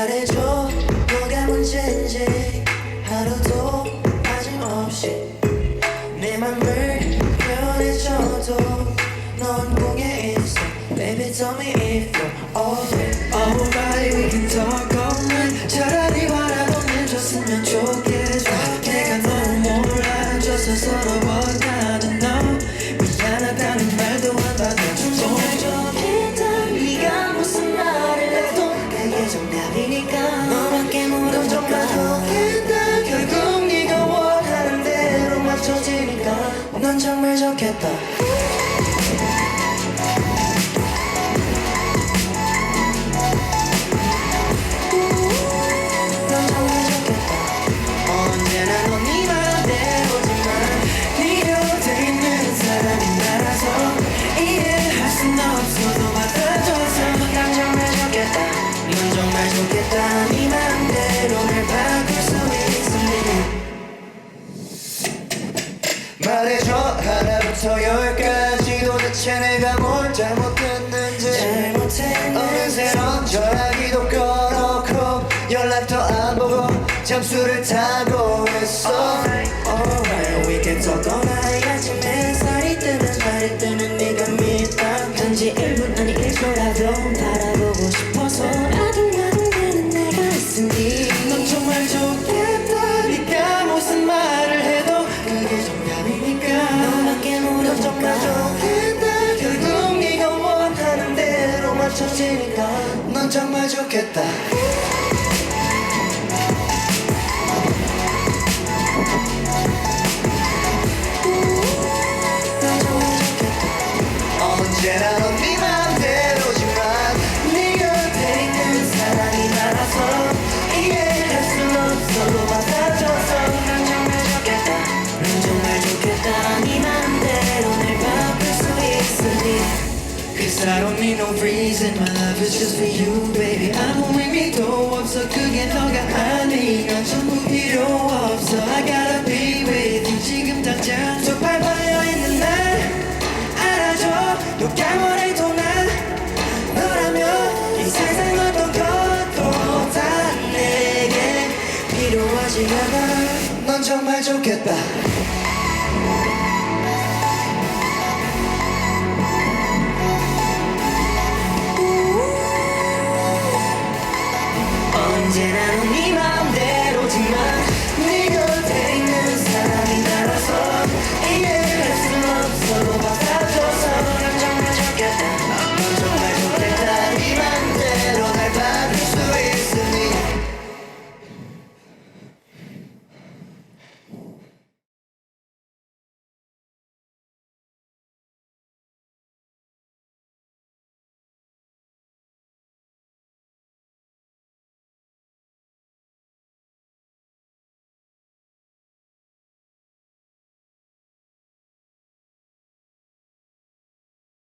말해줘. 뭐가 문제인지 하루도 빠짐없이 내 맘을 표현해줘도 넌 공에 있어. Baby tell me if you're all 좋겠다 네 맘대로 날 바꿀 수 있으니 말해줘 하나부터 열까지 도대체 내가 뭘 잘못했는지. 잘못했는지. 어느새 넌 전화기도 꺼놓고 연락도 안 보고 잠수를 타고 있어. Alright, we can talk all night. 아침 햇살이 뜨면 발이 뜨는 네가 믿다 단지 1분 정말 좋겠다 I don't need no reason. My love is just for you baby. 아무 의미도 없어 그게 너가 아니면 전부 필요 없어 I gotta be with you. 지금 당장 두 팔 벌려 있는 날 알아줘. 누가 뭐래도 난 너라면 이 세상 어떤 것도 다 내게 필요하지 않아. 넌 정말 좋겠다 generar un